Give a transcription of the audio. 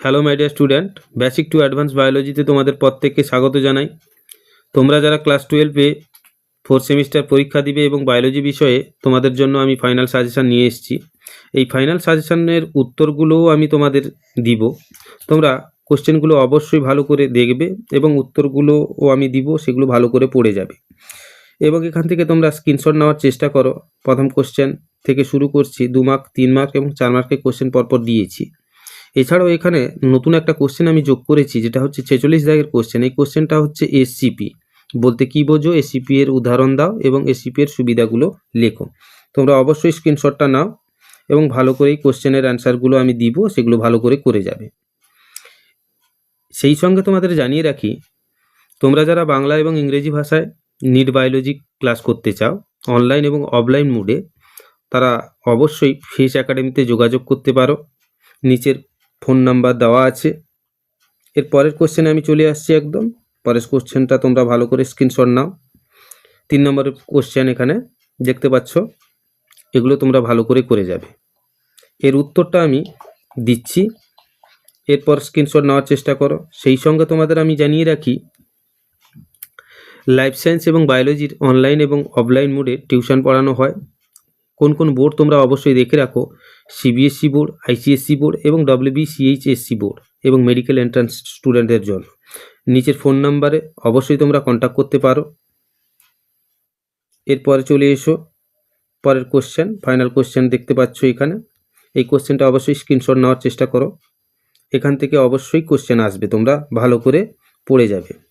Hello my dear student basic to advance বায়োলজিতে তোমাদের প্রত্যেককে স্বাগত জানাই। তোমরা যারা ক্লাস টুয়েলভে ফোর্থ সেমিস্টার পরীক্ষা দিবে এবং বায়োলজি বিষয়ে তোমাদের জন্য আমি ফাইনাল সাজেশান নিয়ে এসেছি। এই ফাইনাল সাজেশানের উত্তরগুলোও আমি তোমাদের দিব। তোমরা কোশ্চেনগুলো অবশ্যই ভালো করে দেখবে এবং উত্তরগুলোও আমি দিব, সেগুলো ভালো করে পড়ে যাবে। এবং এখান থেকে তোমরা স্ক্রিনশট নেওয়ার চেষ্টা করো। প্রথম কোশ্চেন থেকে শুরু করছি, দু মার্ক তিন মার্ক এবং চার মার্কের কোশ্চেন পরপর দিয়েছি। এছাড়াও এখানে নতুন একটা কোশ্চেন আমি যোগ করেছি, যেটা হচ্ছে ছেচল্লিশ দাগের কোশ্চেন এই কোশ্চেনটা হচ্ছে এসসিপি বলতে কি বোঝো? এসিপি এর উদাহরণ দাও এবং এসিপি এর সুবিধাগুলো লেখো। তোমরা অবশ্যই স্ক্রিনশটটা নাও এবং ভালো করে এই কোশ্চেনের অ্যান্সারগুলো আমি দিব, সেগুলো ভালো করে করে যাবে। সেই সঙ্গে তোমাদের জানিয়ে রাখি, তোমরা যারা বাংলা এবং ইংরেজি ভাষায় নিট বায়োলজি ক্লাস করতে চাও অনলাইন এবং অফলাইন মোডে তারা অবশ্যই ফেস একাডেমিতে যোগাযোগ করতে পারো। নিচের ফোন নাম্বার দেওয়া আছে। এর পরের কোশ্চেনে আমি চলে আসছি একদম। পরের কোশ্চেনটা তোমরা ভালো করে স্ক্রিনশট নাও। তিন নম্বরের কোশ্চেন এখানে দেখতে পাচ্ছ, এগুলো তোমরা ভালো করে করে যাবে। এর উত্তরটা আমি দিচ্ছি। এরপর স্ক্রিনশট নেওয়ার চেষ্টা করো। সেই সঙ্গে তোমাদের আমি জানিয়ে রাখি লাইফ সায়েন্স এবং বায়োলজির অনলাইন এবং অফলাইন মোডে টিউশন পড়ানো হয়। কোন কোন বোর্ড তোমরা অবশ্যই দেখে রাখো। সিবিএসসি বোর্ড আইসিএসসি বোর্ড এবং ডব্লিউবিসিএইচএসসি বোর্ড এবং মেডিকেল এন্ট্রান্স স্টুডেন্টদের জন্য। নিচের ফোন নাম্বারে অবশ্যই তোমরা কন্ট্যাক্ট করতে পারো। এরপরে চলে এসো। পরের কোশ্চেন ফাইনাল কোশ্চেন দেখতে পাচ্ছ এখানে। এই কোশ্চেনটা অবশ্যই স্ক্রিনশট নেওয়ার চেষ্টা করো। এখান থেকে অবশ্যই কোশ্চেন আসবে। তোমরা ভালো করে পড়ে যাবে।